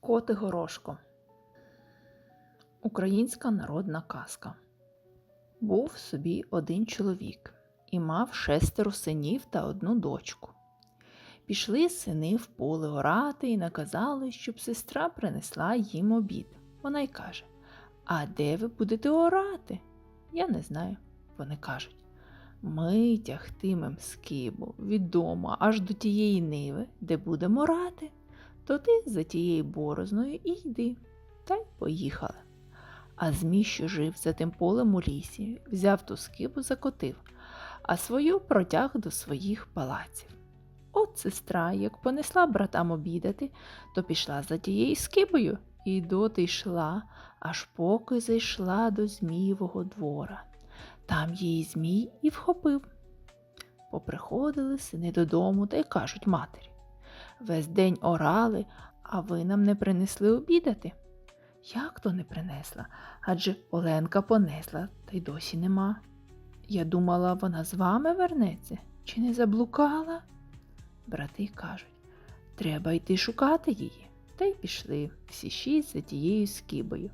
Коти горошко. Українська народна казка. Був собі один чоловік і мав шестеро синів та одну дочку. Пішли сини в поле орати і наказали, щоб сестра принесла їм обід. Вона й каже: А де ви будете орати? Я не знаю. Вони кажуть. Ми тягтимем скибу від аж до тієї ниви, де будемо орати то ти за тією борозною і йди. Та й поїхали. А Змій, що жив за тим полем у лісі, взяв ту скибу, закотив, а свою протяг до своїх палаців. От сестра, як понесла братам обідати, то пішла за тією скибою і доти йшла, аж поки зайшла до Змієвого двора. Там її Змій і вхопив. Поприходили сини додому та й кажуть матері. Весь день орали, а ви нам не принесли обідати. Як то не принесла? Адже Оленка понесла, та й досі нема. Я думала, вона з вами вернеться, чи не заблукала? Брати кажуть, треба йти шукати її. Та й пішли всі шість за тією скибою.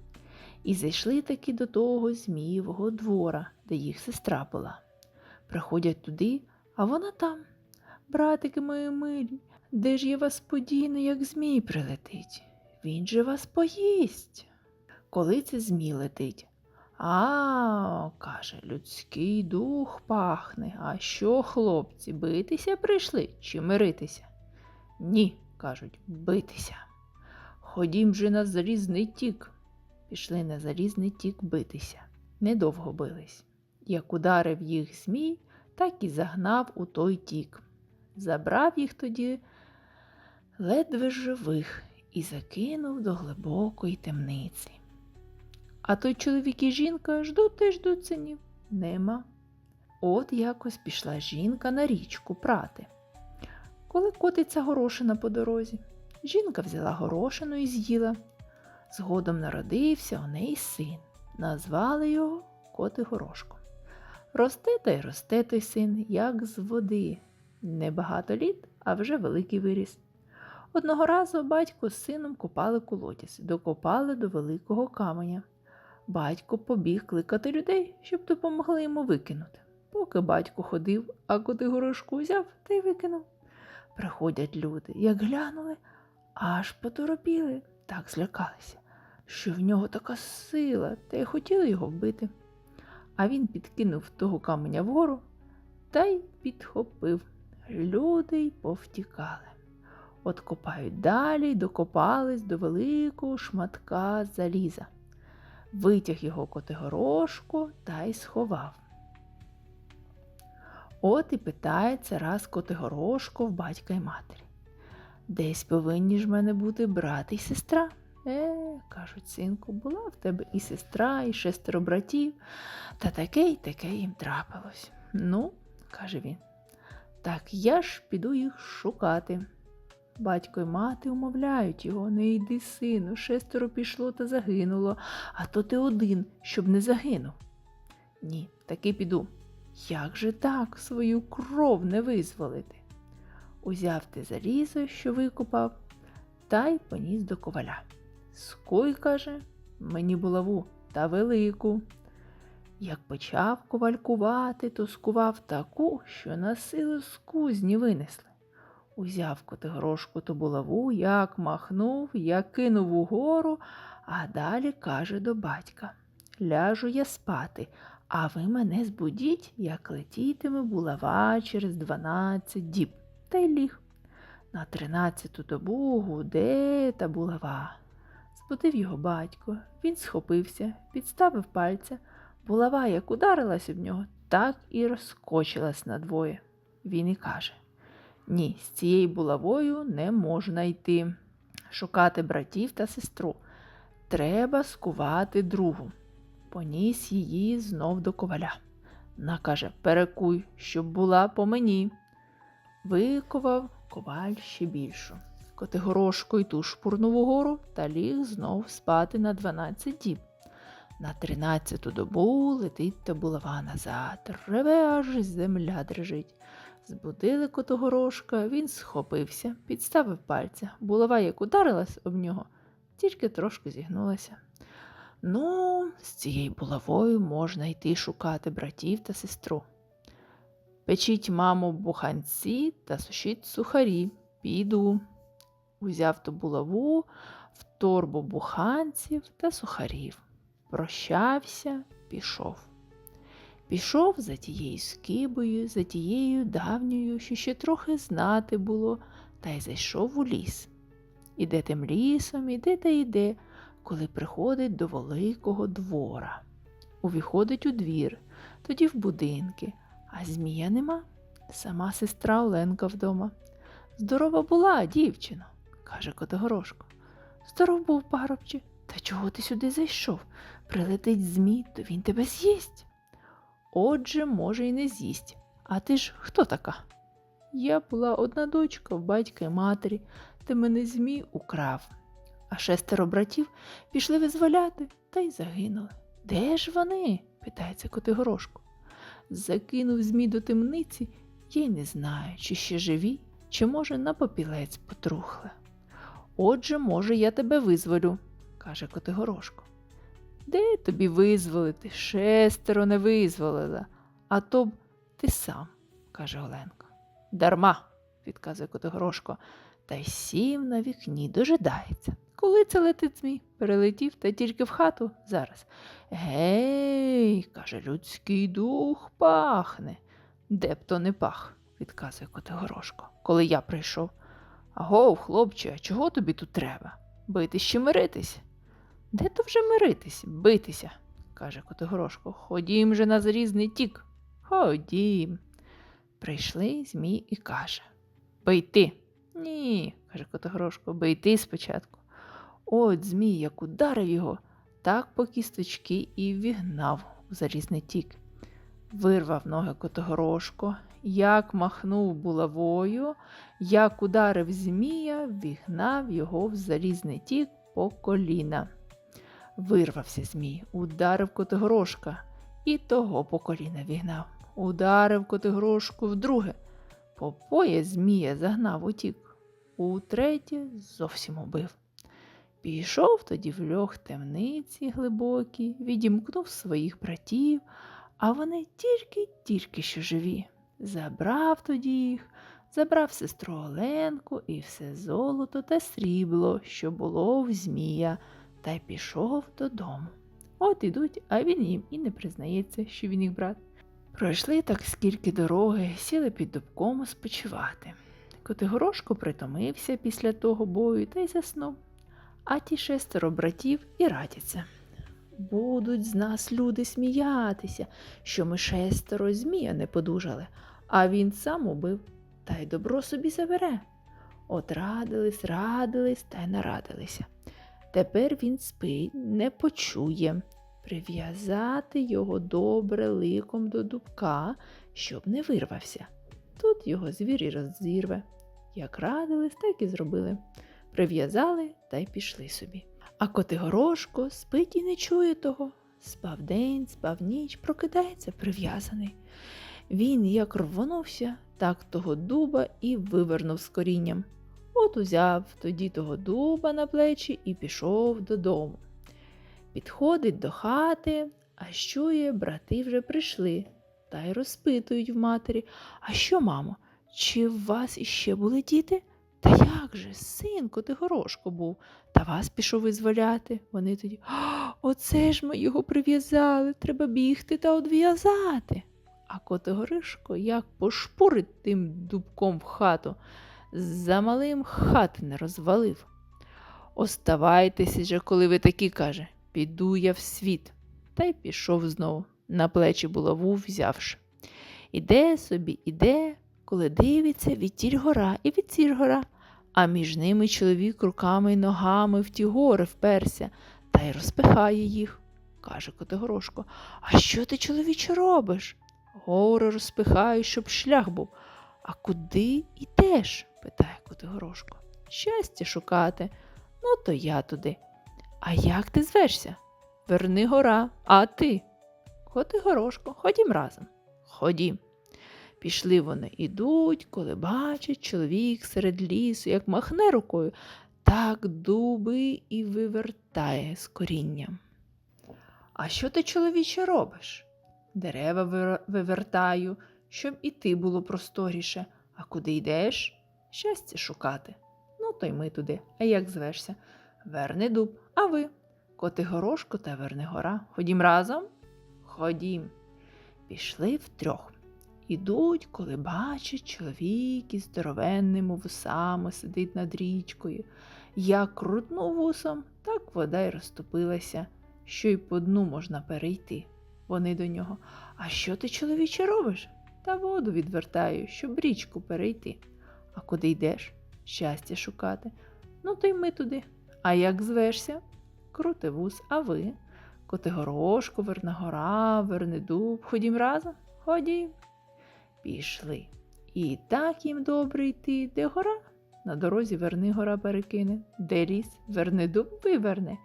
І зайшли таки до того Змієвого двора, де їх сестра була. Приходять туди, а вона там. Братики мої милі, де ж я вас подіну, як змій прилетить? Він же вас поїсть. Коли це змій летить? А, каже, людський дух пахне. А що, хлопці, битися прийшли чи миритися? Ні, кажуть, битися. Ходім же на залізний тік. Пішли на залізний тік битися. Недовго бились. Як ударив їх змій, так і загнав у той тік. Забрав їх тоді ледве живих і закинув до глибокої темниці. А той чоловік і жінка ждуть і ждуть синів. Нема. От якось пішла жінка на річку прати. Коли котиться горошина по дорозі, жінка взяла горошину і з'їла. Згодом народився у неї син. Назвали його коти горошком. Росте та й росте той син, як з води. Небагато літ, а вже великий виріс. Одного разу батько з сином копали колодязь, докопали до великого каменя. Батько побіг кликати людей, щоб допомогли йому викинути. Поки батько ходив, а коти горошку взяв та й викинув. Приходять люди, як глянули, аж поторопіли, так злякалися, що в нього така сила, та й хотіли його вбити. А він підкинув того каменя вгору та й підхопив. Люди й повтікали. От копають далі й докопались до великого шматка заліза. Витяг його котигорошку та й сховав. От і питається раз котигорошко в батька й матері. Десь повинні ж мене бути брат і сестра. Е, кажуть, синку, була в тебе і сестра, і шестеро братів, та таке й таке їм трапилось. Ну, каже він, так я ж піду їх шукати. Батько й мати умовляють його, не йди, сину, шестеро пішло та загинуло, а то ти один, щоб не загинув. Ні, таки піду. Як же так свою кров не визволити? Узяв ти залізо, що викопав, та й поніс до коваля. Скуй, каже, мені булаву та велику. Як почав ковалькувати, то скував таку, що на силу з кузні винесли. Узяв котигорошку ту булаву, як махнув, як кинув угору, а далі каже до батька Ляжу я спати, а ви мене збудіть, як летітиме булава через дванадцять діб. Та й ліг. На тринадцяту добу гуде та булава. Збудив його батько, він схопився, підставив пальця. Булава, як ударилась об нього, так і розкочилась надвоє. Він і каже ні, з цією булавою не можна йти. Шукати братів та сестру. Треба скувати другу. Поніс її знов до коваля. Накаже перекуй, щоб була по мені. Виковав коваль ще більшу. Котигорошко й ту шпурнув угору та ліг знов спати на дванадцять діб. На тринадцяту добу летить та булава назад, реве аж земля дрижить. Збудили котогорошка, він схопився, підставив пальця. Булава як ударилась об нього, тільки трошки зігнулася. Ну, з цією булавою можна йти шукати братів та сестру. Печіть, мамо, буханці та сушіть сухарі. Піду. Узяв ту булаву в торбу буханців та сухарів. Прощався, пішов. Пішов за тією скибою, за тією давньою, що ще трохи знати було, та й зайшов у ліс. Іде тим лісом, іде та йде, коли приходить до великого двора. Увіходить у двір, тоді в будинки, а змія нема. Сама сестра Оленка вдома. Здорова була, дівчино, каже Котигорошко. Здоров був, парубче, та чого ти сюди зайшов? Прилетить змій, то він тебе з'їсть. Отже, може, й не з'їсть. А ти ж хто така? Я була одна дочка батька й матері, та мене змій украв. А шестеро братів пішли визволяти та й загинули. Де ж вони? питається Котигорошко. Закинув змій до темниці, я й не знаю, чи ще живі, чи, може, на попілець потрухли. Отже, може, я тебе визволю, каже Котигорошко. Де тобі визволити? Шестеро не визволила, а то б ти сам, каже Оленка. Дарма, відказує Котигорошко, та й сів на вікні дожидається. Коли це летить змій? Перелетів та тільки в хату зараз. Гей, каже, людський дух пахне. Де б то не пах, відказує Котигорошко, коли я прийшов. Агов, хлопче, чого тобі тут треба? Битись чи миритись? Де то вже миритись, битися, каже Котигорошко. Ходім же на залізний тік. Ходім. Прийшли Змій і каже Бий ти. Ні, каже Котигорошко, бий ти спочатку. От Змій як ударив його, так по кісточки і вігнав у залізний тік. Вирвав ноги Котигорошко, як махнув булавою, як ударив Змія, вігнав його в залізний тік по коліна. Вирвався Змій, ударив Котигорошка і того по коліна вігнав. Ударив Котигорошку вдруге. По пояс Змія загнав утік, утретє зовсім убив. Пішов тоді в льох темниці глибокі, відімкнув своїх братів, а вони тільки-тільки що живі. Забрав тоді їх, забрав сестру Оленку і все золото та срібло, що було в Змія, та й пішов додому. От ідуть, а він їм і не признається, що він їх брат. Пройшли так скільки дороги, сіли під дубком спочивати. Котигорошко притомився після того бою та й заснув. А ті шестеро братів і радяться. Будуть з нас люди сміятися, що ми шестеро змія не подужали, а він сам убив, та й добро собі забере. От радились, радились та й нарадилися. Тепер він спить, не почує. Прив'язати його добре ликом до дубка, щоб не вирвався. Тут його звір і роззірве. Як радились, так і зробили. Прив'язали та й пішли собі. А Котигорошко спить і не чує того. Спав день, спав ніч, прокидається прив'язаний. Він як рвонувся, так того дуба і вивернув з корінням. От узяв тоді того дуба на плечі і пішов додому. Підходить до хати, а чує, брати вже прийшли, та й розпитують в матері А що, мамо, чи в вас іще були діти? Та як же, син Котигорошко був, та вас пішов визволяти. Вони тоді Оце ж ми його прив'язали, треба бігти та одв'язати. А Котигорошко як пошпурить тим дубком в хату, за малим хати не розвалив. Оставайтеся же, коли ви такі, каже, піду я в світ. Та й пішов знову, на плечі булаву взявши. Іде собі, іде, коли дивиться, відтіль гора і відтіль гора, а між ними чоловік руками й ногами в ті гори вперся та й розпихає їх. каже Котигорошко. А що ти, чоловіче, робиш? Гори розпихаю, щоб шлях був. А куди йдеш? питає Котигорошко. Щастя шукати. Ну, то я туди. А як ти звешся? Вернигора, а ти? Котигорошко, ходім разом. Ходім. Пішли вони, ідуть, коли бачить чоловік серед лісу, як махне рукою, так дуби і вивертає з корінням. А що ти, чоловіче, робиш? Дерева вивертаю, щоб і ти було просторіше. А куди йдеш? Щастя шукати. Ну, то й ми туди. А як звешся? Верни дуб, а ви? Котигорошко та Вернигора. Ходім разом? Ходім. Пішли втрьох. Ідуть, коли бачить чоловік із здоровенними вусами сидить над річкою. Як крутнув вусом, так вода й розтопилася, що й по дну можна перейти. Вони до нього. А що ти, чоловіче, робиш? Та воду відвертаю, щоб річку перейти. А куди йдеш? Щастя шукати. Ну, то й ми туди. А як звешся? Крутивус, а ви? Котигорошко, Верногора, Вернедуб. Ходім разом? Ходім. Пішли. І так їм добре йти, де гора? На дорозі верни гора перекине, де ліс, верни дуб виверне,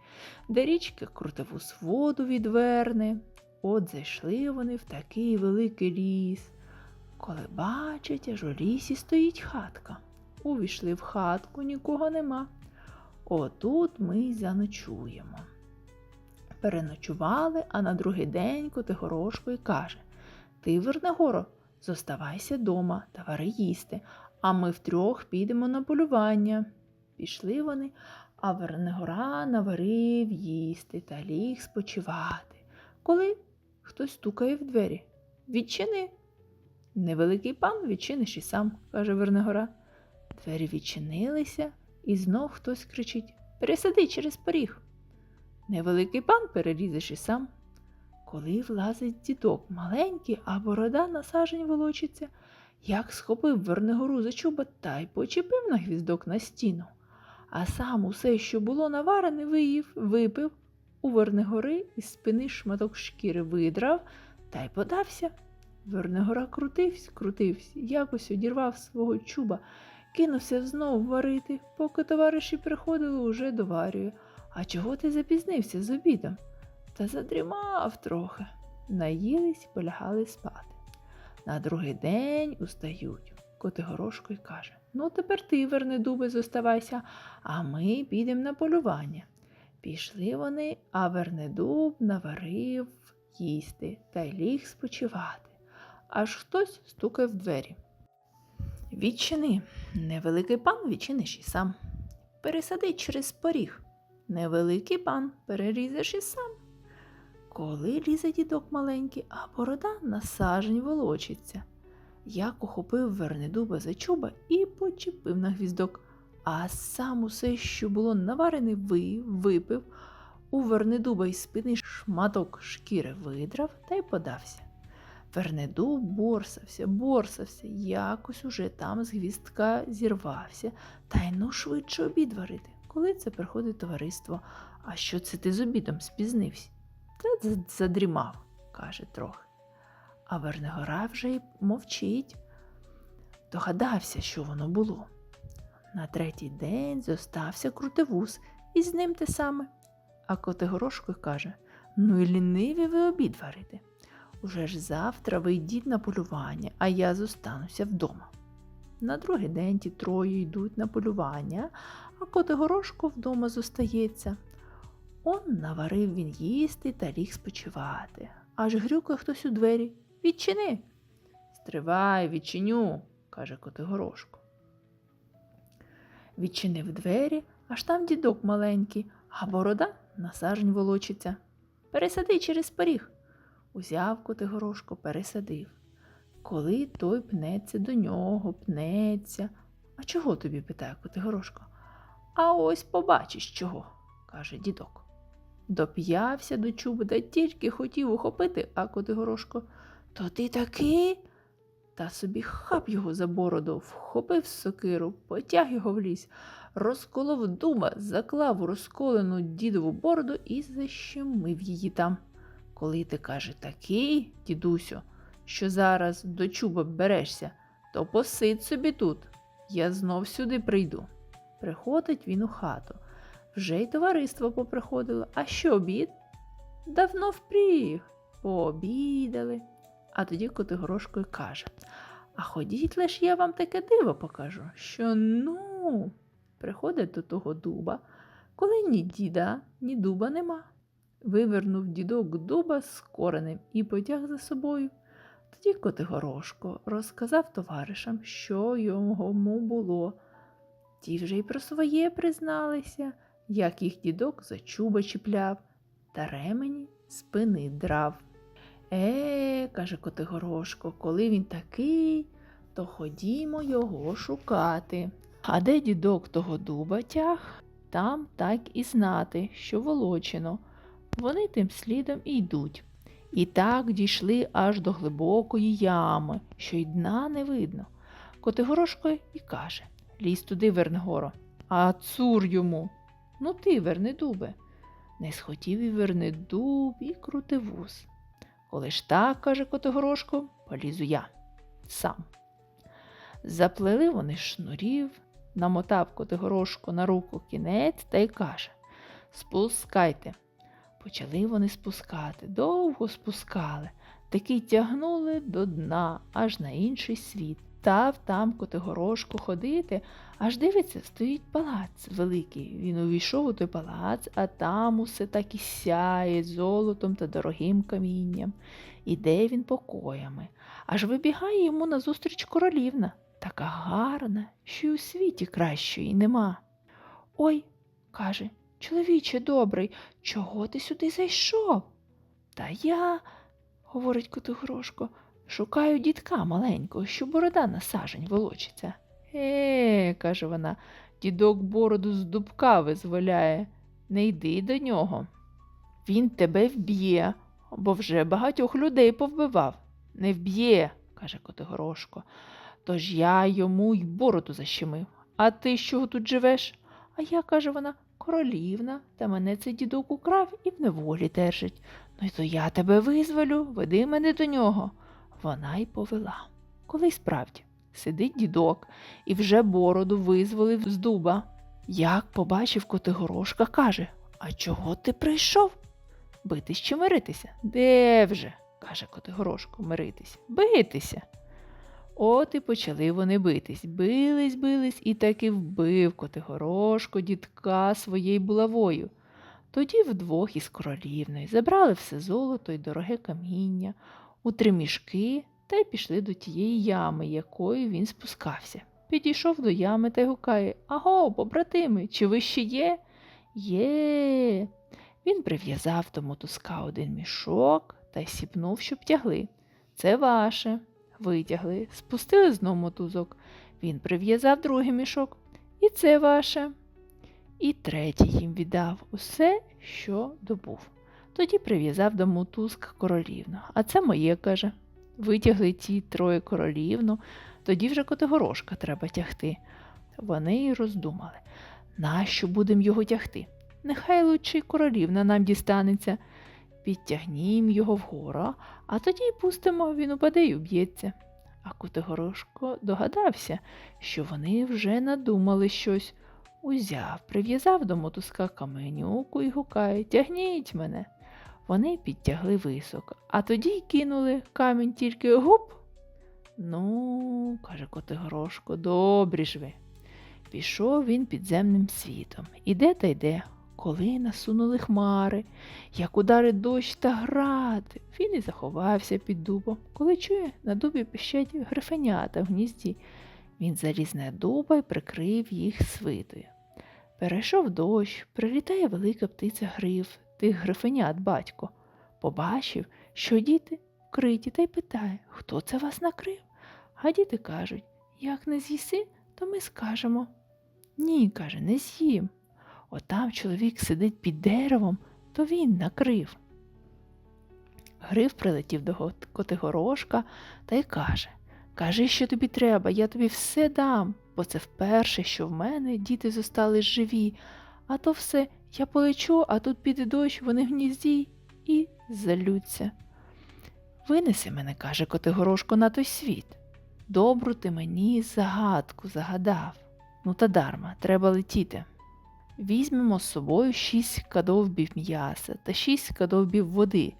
де річка крутивус воду відверне. От зайшли вони в такий великий ліс. Коли бачать, аж у лісі стоїть хатка. Увійшли в хатку, нікого нема. Отут ми й заночуємо. Переночували, а на другий день Котигорошко й каже Ти, Вернегоро, зоставайся дома та вари їсти, а ми втрьох підемо на полювання. Пішли вони, а Вернегора наварив їсти та ліг спочивати. Коли хтось стукає в двері. Відчини. Невеликий пан відчиниш і сам, каже Вернегора. Двері відчинилися, і знов хтось кричить Пересади через поріг. Невеликий пан перелізеш і сам. Коли влазить дідок маленький, а борода на сажень волочиться, як схопив Вернигору за чубат та й почепив на гвіздок на стіну. А сам усе, що було наварене, виїв, випив, у Вернигори із спини шматок шкіри видрав та й подався. Вернигора крутився, крутився, якось одірвав свого чуба, кинувся знову варити, поки товариші приходили, уже доварює. А чого ти запізнився з обідом? Та задрімав трохи. Наїлись полягали спати. На другий день устають. Котигорошко й каже Ну, тепер ти, верни дуби, зоставайся, а ми підемо на полювання. Пішли вони, а Вернедуб наварив їсти та ліг спочивати. Аж хтось стукає в двері. Відчини, невеликий пан відчиниш і сам. Пересади через поріг. Невеликий пан перерізеш і сам. Коли лізе дідок маленький, а борода на сажень волочиться. Як ухопив Вернедуба за чуба і почепив на гвіздок, а сам усе, що було наварене, виїв, випив, у Вернедуба із спини шматок шкіри видрав та й подався. Вернедуб борсався, борсався, якось уже там з гвіздка зірвався, та й ну швидше обід варити. Коли це приходить товариство, а що це ти з обідом спізнився? Та задрімав, каже трохи. А Вернигора вже й мовчить. Догадався, що воно було. На третій день зостався крутивус, і з ним те саме. А Котигорошко каже: Ну і ліниві ви обід варите. Уже ж завтра ви йдіть на полювання, а я зостануся вдома. На другий день ті троє йдуть на полювання, а Котигорошко вдома зостається. Он наварив він їсти та ліг спочивати. Аж грюкає хтось у двері. Відчини. Стривай, відчиню, каже Котигорошко. Відчинив двері, аж там дідок маленький, а борода на сажень волочиться. Пересади через поріг. Узяв Котигорошко, пересадив. Коли той пнеться до нього, пнеться. А чого тобі? питає Котигорошко. А ось побачиш чого, каже дідок. Доп'явся до чубда, тільки хотів ухопити, а Котигорошко. То ти такий? Та собі хап його за бороду, вхопив сокиру, потяг його в ліс, розколов дуба, заклав у розколену дідову бороду і защемив її там. Коли ти каже такий, дідусю, що зараз до чуба берешся, то посидь собі тут. Я знов сюди прийду. Приходить він у хату. Вже й товариство поприходило. А що обід? давно впріг. Пообідали. А тоді Котигорошко й каже А ходіть лиш я вам таке диво покажу, що ну, приходить до того дуба, коли ні діда, ні дуба нема. Вивернув дідок дуба з коренем і потяг за собою. Тоді Котигорошко розказав товаришам, що йому було. Ті вже й про своє призналися, як їх дідок за чуба чіпляв та ремені спини драв. Е, каже Котигорошко, коли він такий, то ходімо його шукати. А де дідок того дуба тяг, там так і знати, що волочено. Вони тим слідом і йдуть. І так дійшли аж до глибокої ями, що й дна не видно. Котигорошко і каже Лізь туди, Вернигоро. А цур йому. Ну ти, верни дубе. Не схотів і верни дуб і крути вуз. Коли ж так, каже Котигорошко, полізу я сам. Заплели вони шнурів, намотав Котигорошко на руку кінець та й каже Спускайте. Почали вони спускати, довго спускали, таки тягнули до дна, аж на інший світ. Став там Котигорошко ходити, аж дивиться, стоїть палац великий. Він увійшов у той палац, а там усе так і сяє золотом та дорогим камінням. Іде він покоями. Аж вибігає йому назустріч королівна, така гарна, що й у світі кращої нема. Ой, каже, чоловіче добрий, чого ти сюди зайшов? Та я, говорить Котигорошко, Шукаю дідка маленького, що борода на сажень волочиться. Е, каже вона, дідок бороду з дубка визволяє. Не йди до нього. Він тебе вб'є, бо вже багатьох людей повбивав. Не вб'є, каже Котигорошко. Тож я йому й бороду защемив. А ти з чого тут живеш? А я, каже вона, королівна, та мене цей дідок украв і в неволі держить. Ну й то я тебе визволю, веди мене до нього вона й повела. Коли справді сидить дідок і вже бороду визволив з дуба. Як побачив Котигорошка, каже А чого ти прийшов? Битись чи миритися? Де вже? каже Котигорошко, миритися. Битися. От і почали вони битись. Бились, бились і таки вбив Котигорошко дідка своєю булавою. Тоді вдвох із королівною забрали все золото й дороге каміння, у три мішки та й пішли до тієї ями, якою він спускався. Підійшов до ями та й гукає Аго, побратими, чи ви ще є? Є. Він прив'язав до мотузка один мішок та й сіпнув, щоб тягли. Це ваше. Витягли, спустили знову мотузок. Він прив'язав другий мішок. І це ваше. І третій їм віддав усе, що добув. Тоді прив'язав до мотузка королівну. А це моє, каже. Витягли ті троє королівну, тоді вже Котигорошка треба тягти. Вони й роздумали. Нащо будемо його тягти? Нехай лучше королівна нам дістанеться. Підтягнім його вгору, а тоді й пустимо, він упаде й уб'ється. А Котигорошко догадався, що вони вже надумали щось. Узяв, прив'язав до мотузка каменюку і гукає Тягніть мене. Вони підтягли високо, а тоді й кинули камінь тільки гуп. Ну, каже Котигорошко, добрі ж ви. Пішов він підземним світом. Іде та йде, коли насунули хмари, як ударить дощ та град. Він і заховався під дубом. Коли чує, на дубі пищать грифенята в гнізді. Він заліз на дуба і прикрив їх свитою. Перейшов дощ, прилітає велика птиця гриф, тих грифенят батько. Побачив, що діти вкриті, та й питає, хто це вас накрив? А діти кажуть, як не з'їси, то ми скажемо. Ні, каже, не з'їм. Отам чоловік сидить під деревом, то він накрив. Гриф прилетів до Котигорошка та й каже Кажи, що тобі треба, я тобі все дам, бо це вперше, що в мене діти зостали живі, а то все я полечу, а тут піде дощ, вони в гнізді і залються. Винеси мене, каже Котигорошко, на той світ. Добру ти мені загадку загадав. Ну та дарма, треба летіти. візьмемо з собою шість кадовбів м'яса та шість кадовбів води.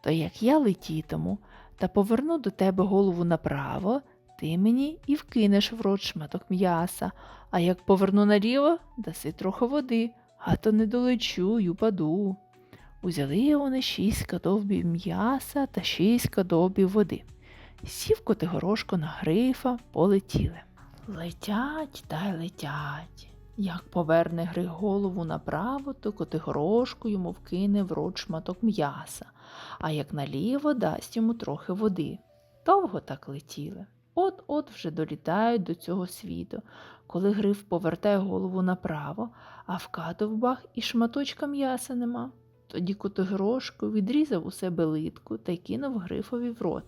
То як я летітиму та поверну до тебе голову направо, ти мені і вкинеш в рот шматок м'яса, а як поверну наліво, даси трохи води, а то не долечу й упаду. Узяли вони шість кадовбів м'яса та шість кадовбів води. Сів Котигорошко на грифа, полетіли. Летять та й летять. Як поверне гриф голову направо, то Котигорошко йому вкине в рот шматок м'яса, а як наліво дасть йому трохи води. Довго так летіли. От-от вже долітають до цього світу, коли гриф повертає голову направо, а в кадовбах і шматочка м'яса нема. Тоді Котигорошко відрізав у себе литку та кинув грифові в рот.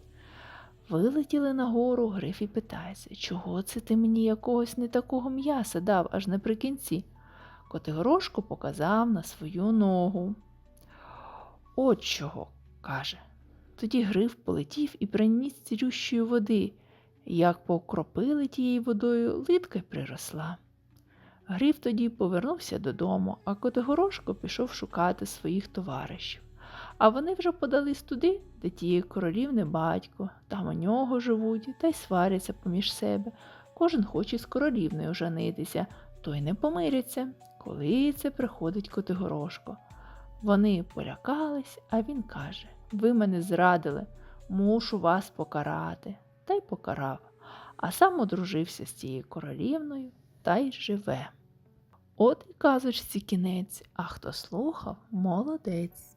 Вилетіли нагору, гриф і питається, чого це ти мені якогось не такого м'яса дав аж наприкінці? Котигорошко показав на свою ногу. От чого, каже. Тоді гриф полетів і приніс цілющої води. Як покропили тією водою, литка й приросла. Гриф тоді повернувся додому, а Котигорошко пішов шукати своїх товаришів. А вони вже подались туди, де тієї королівни батько, там у нього живуть та й сваряться поміж себе. Кожен хоче з королівною женитися, той не помиряться. Коли це приходить Котигорошко. Вони полякались, а він каже Ви мене зрадили, мушу вас покарати. Та й покарав, а сам одружився з цією королівною та й живе. От і казочці кінець, а хто слухав, молодець.